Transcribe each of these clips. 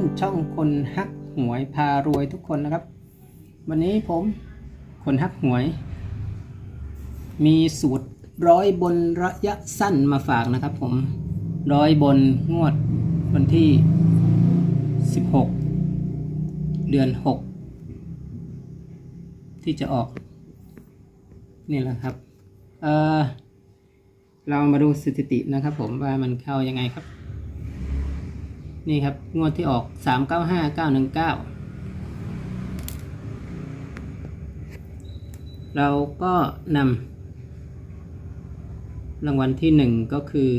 อนช่องคนฮักหวยพารวยทุกคนนะครับ วันนี้ผมคนฮักหวย มีสูตรร้อยบนระยะสั้นมาฝากนะครับ ผมร้อยบนงวดวันที่ 16 เดือน 6 ที่จะออก นี่แหละครับเออเรามาดูสถิตินะครับ ผมว่ามันเข้ายังไงครับ นี่ครับ งวดที่ออก 3 9 5 9 1 9 เราก็นำรางวัลที่หนึ่งก็คือ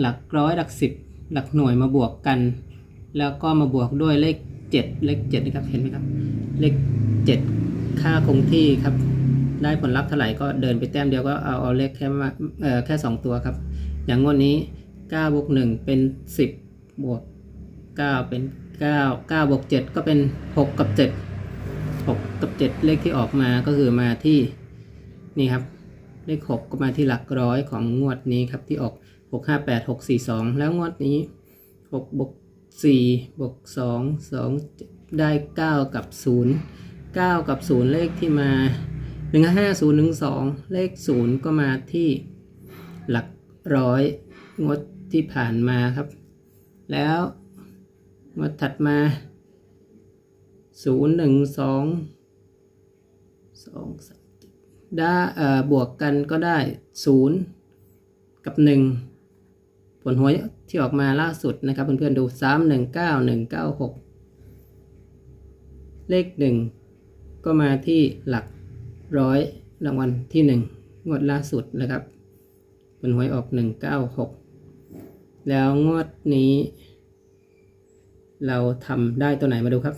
หลักร้อยหลักสิบหลักหน่วยมาบวกกัน แล้วก็มาบวกด้วยเลขเจ็ดเลขเจ็ดนะครับเห็นไหมครับ เลขเจ็ดค่าคงที่ครับ ได้ผลลัพธ์เท่าไหร่ก็เดินไปแต้มเดียวก็เอาเอาเลขแค่มาเอ่อแค่สองตัวครับ อย่างงวดนี้ 9บวก1เป็น 10 บวก 9 เป็น 9 9บวก7ก็เป็น 6 กับ 7 6 กับ 7 เลขที่ออกมาก็คือมาที่นี่ครับ เลข 6 ก็มาที่หลักร้อยของงวดนี้ครับที่ออก 6 5 8 6 4 2 แล้วงวดนี้6บวก4บวก2 2 ได้ 9 กับ 0 9 กับ 0 เลขที่มา 1 5 0 1 2 เลข 0 ก็มาที่หลักร้อยงวด ที่ผ่านมาครับ แล้วงวดถัดมา 0 1 2 2 3ได้เอ่อบวกกันก็ได้ 0 กับ 1 ผลหวยที่ออกมาล่าสุดนะครับเพื่อนๆดู 3 1 9 1 9 6 เลข 1 ก็มาที่หลักร้อยรางวัลที่ 1 งวดล่าสุดนะครับผลหวยออก 196 แล้วงวดนี้ เราทำได้ตัวไหนมาดูครับ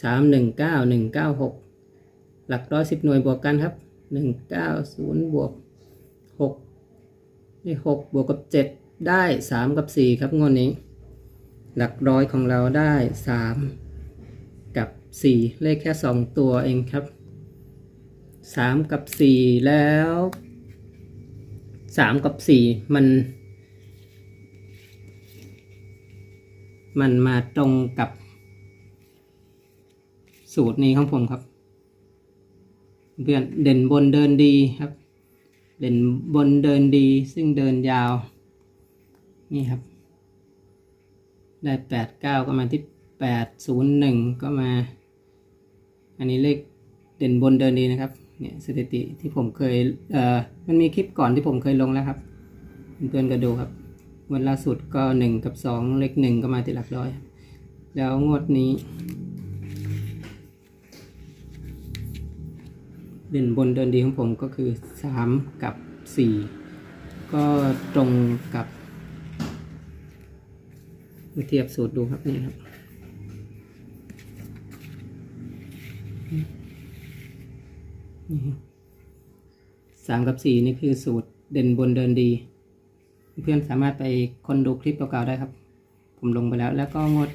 319 196หนึ่งเก้าหกหลักร้อยสิบหน่วยบวกกันครับ190บวก6นี่6บวกกับ7ได้3กับ4ครับงวดนี้ หลักร้อยของเราได้3กับ4เลขแค่2ตัวเองครับ3กับ4แล้วสามกับสี่มัน มันมาตรงกับ สูตรนี้ของผมครับ เพื่อนเด่นบนเดินดีครับ เด่นบนเดินดีซึ่งเดินยาว นี่ครับ ได้แปดเก้าก็มาที่แปดศูนย์หนึ่งก็มา อันนี้เลขเด่นบนเดินดีนะครับเนี่ยสถิติที่ผมเคยเอ่อมันมีคลิปก่อนที่ผมเคยลงแล้วครับ เพื่อนๆก็ดูครับ วันล่าสุดก็หนึ่งกับสองเลขหนึ่งก็มาที่หลักร้อย แล้วงวดนี้เด่นบนเดินดีของผมก็คือสามกับสี่ก็ตรงกับมาเทียบสูตรดูครับนี่ครับ สามกับสี่นี่คือสูตรเด่นบนเดินดี เพื่อนสามารถไปคนดูคลิปเก่าๆได้ครับ ผมลงไปแล้ว แล้วก็งด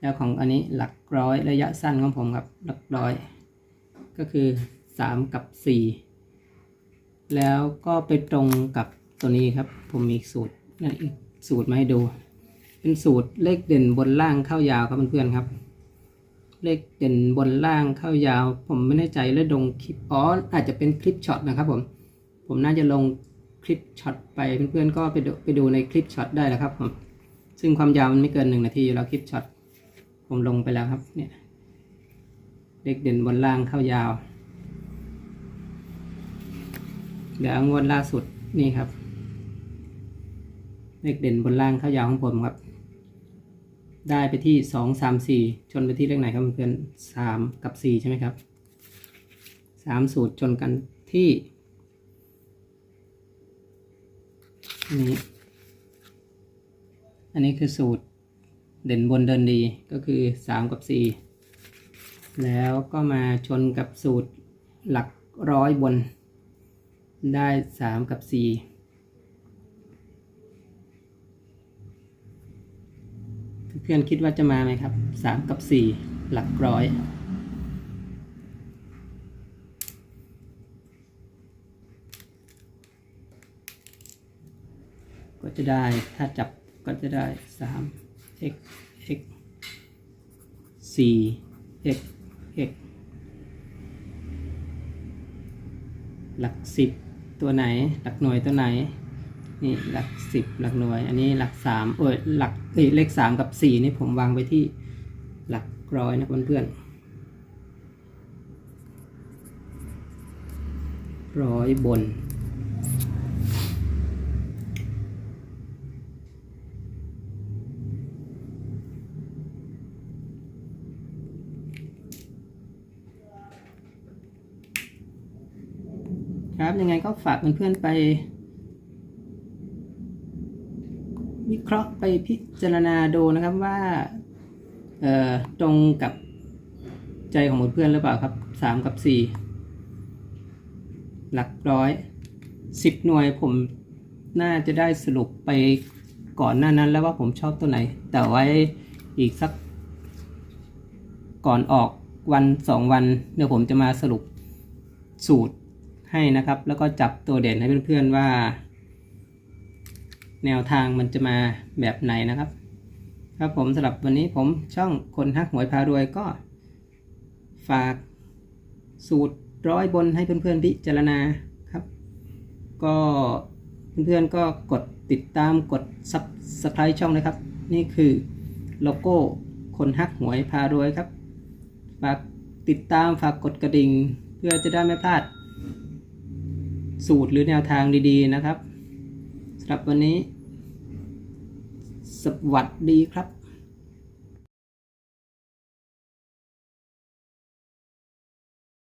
แล้วของอันนี้หลักร้อยระยะสั้นของผมครับ หลักร้อย ก็คือสามกับสี่แล้วก็ไปตรงกับตัวนี้ครับ ผมมีสูตรนั่นอีกสูตรมาให้ดู เป็นสูตรเลขเด่นบนล่างเข้ายาวครับเพื่อนๆครับ เลขเด่นบนล่างเข้ายาว ผมไม่แน่ใจแล้วลงคลิปอ๋ออาจจะเป็นคลิปช็อตนะครับผม ผมน่าจะลง คลิปช็อตไปเพื่อนๆก็ไปดูไปดูในคลิปช็อตได้แล้วครับผมซึ่งความยาวมันไม่เกินหนึ่งนาทีอยู่แล้วคลิปช็อตผมลงไปแล้วครับเนี่ยเลขเด่นบนล่างเข้ายาว เดี๋ยวงวดล่าสุดนี่ครับเลขเด่นบนล่างเข้ายาวของผมครับ ได้ไปที่สองสามสี่ชนไปที่เลขไหนครับเพื่อนสามกับสี่ใช่ไหมครับสามสูตรชนกันที่อั นี้ อันนี้คือสูตรเด่นบนเดินดีก็คือสามกับสี่แล้วก็มาชนกับสูตรหลักร้อยบน ได้สามกับสี่เพื่อนคิดว่าจะมาไหมครับสามกับสี่หลักร้อย ก็จะได้ถ้าจับก็จะได้สาม x x สี่ x x หลักสิบตัวไหน หลักหน่วยตัวไหน นี่หลักสิบหลักหน่วย อันนี้หลักสามเออหลักเอเลขสามกับสี่นี่ผมวางไว้ที่หลักร้อยนะเพื่อนๆร้อยบน ครับ ยังไงก็ฝากเพื่อนๆไป วิเคราะห์ไปพิจารณาดูนะครับว่าเอ่อตรงกับใจของเพื่อนๆหรือเปล่าครับสามกับสี่หลักร้อยสิบหน่วยผมน่าจะได้สรุปไปก่อนหน้านั้นแล้วว่าผมชอบตัวไหน แต่ไว้อีกสัก ก่อนออกวันสองวันเดี๋ยวผมจะมาสรุปสูตร ให้นะครับ แล้วก็จับตัวเด่นให้เพื่อนๆว่า แนวทางมันจะมาแบบไหนนะครับ ครับผมสำหรับวันนี้ผมช่องคนฮักหวยพารวยก็ ฝากสูตรร้อยบนให้เพื่อนๆพิจารณาครับ ก็เพื่อนๆก็กดติดตามกด subscribe ช่องนะครับ นี่คือโลโก้คนฮักหวยพารวยครับ ฝากติดตามฝากกดกระดิ่ง เพื่อจะได้ไม่พลาด สูตรหรือแนวทางดีๆนะครับสำหรับวันนี้ สวัสดีครับ